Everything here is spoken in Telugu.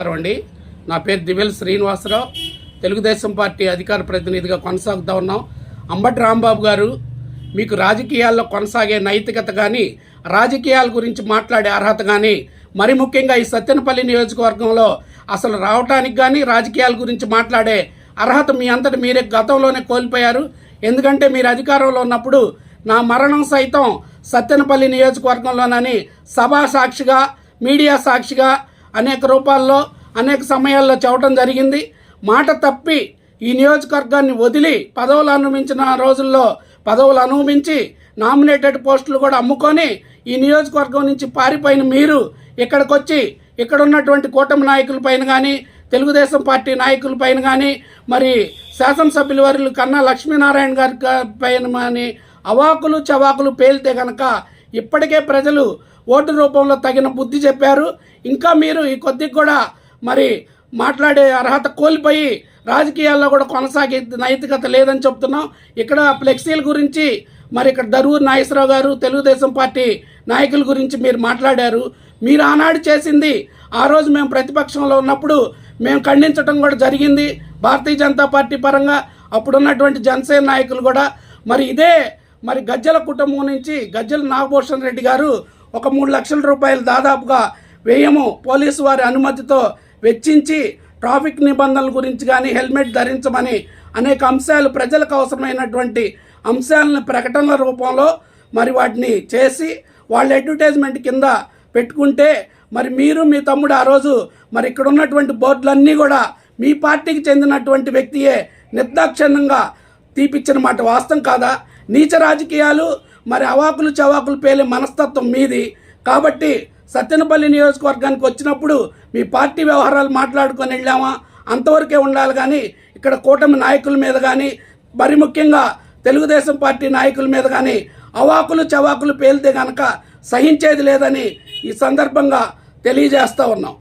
నమస్కారం అండి నా పేరు దివెల్ శ్రీనివాసరావు. తెలుగుదేశం పార్టీ అధికార ప్రతినిధిగా కొనసాగుతూ ఉన్నాం. అంబటి రాంబాబు గారు మీకు రాజకీయాల్లో కొనసాగే నైతికత కానీ రాజకీయాల గురించి మాట్లాడే అర్హత కానీ మరి ముఖ్యంగా ఈ సత్యనపల్లి నియోజకవర్గంలో అసలు రావటానికి కానీ రాజకీయాల గురించి మాట్లాడే అర్హత మీ అంతటి మీరే గతంలోనే కోల్పోయారు. ఎందుకంటే మీరు అధికారంలో ఉన్నప్పుడు నా మరణం సైతం సత్యనపల్లి నియోజకవర్గంలోనని సభా సాక్షిగా మీడియా సాక్షిగా అనేక రూపాల్లో అనేక సమయాల్లో చెప్పడం జరిగింది. మాట తప్పి ఈ నియోజకవర్గాన్ని వదిలి పదవులు అనుభవించిన రోజుల్లో పదవులు అనుభవించి నామినేటెడ్ పోస్టులు కూడా అమ్ముకొని ఈ నియోజకవర్గం నుంచి పారిపోయిన మీరు ఇక్కడికి వచ్చి ఇక్కడ ఉన్నటువంటి కూటమి నాయకుల పైన కానీ తెలుగుదేశం పార్టీ నాయకుల పైన కానీ మరి శాసనసభ్యుల వారిలు కన్నా లక్ష్మీనారాయణ గారి పైన కానీ అవాకులు చవాకులు పేలితే కనుక ఇప్పటికే ప్రజలు ఓటు రూపంలో తగిన బుద్ధి చెప్పారు. ఇంకా మీరు ఈ కొద్దిగా కూడా మరి మాట్లాడే అర్హత కోల్పోయి రాజకీయాల్లో కూడా కొనసాగే నైతికత లేదని చెప్తున్నాం. ఇక్కడ ఫ్లెక్సీల గురించి మరి ఇక్కడ దరూర్ నాగేశ్వరరావు గారు తెలుగుదేశం పార్టీ నాయకుల గురించి మీరు మాట్లాడారు. మీరు ఆనాడు చేసింది ఆ రోజు మేము ప్రతిపక్షంలో ఉన్నప్పుడు మేము ఖండించడం కూడా జరిగింది. భారతీయ జనతా పార్టీ పరంగా అప్పుడున్నటువంటి జనసేన నాయకులు కూడా మరి ఇదే మరి గజ్జల కుటుంబం నుంచి గజ్జల నాగభూషణ్ రెడ్డి గారు ఒక మూడు లక్షల రూపాయలు దాదాపుగా వ్యయము పోలీసు వారి అనుమతితో వెచ్చించి ట్రాఫిక్ నిబంధనల గురించి కానీ హెల్మెట్ ధరించమని అనేక అంశాలు ప్రజలకు అవసరమైనటువంటి అంశాలను ప్రకటనల రూపంలో మరి వాటిని చేసి వాళ్ళ అడ్వర్టైజ్మెంట్ కింద పెట్టుకుంటే మరి మీరు మీ తమ్ముడు ఆ రోజు మరి ఇక్కడ ఉన్నటువంటి బోర్డులన్నీ కూడా మీ పార్టీకి చెందినటువంటి వ్యక్తియే నిర్దాక్షిణ్యంగా తీపిచ్చిన మాట వాస్తవం కాదా? నీచ రాజకీయాలు మరి అవాకులు చవాకులు పేలే మనస్తత్వం మీది. కాబట్టి సత్తెనపల్లి నియోజకవర్గానికి వచ్చినప్పుడు మీ పార్టీ వ్యవహారాలు మాట్లాడుకొని వెళ్ళామా? అంతవరకే ఉండాలి కానీ ఇక్కడ కూటమి నాయకుల మీద కానీ మరి ముఖ్యంగా తెలుగుదేశం పార్టీ నాయకుల మీద కానీ అవాకులు చవాకులు పేలితే గనక సహించేది లేదని ఈ సందర్భంగా తెలియజేస్తూ ఉన్నాం.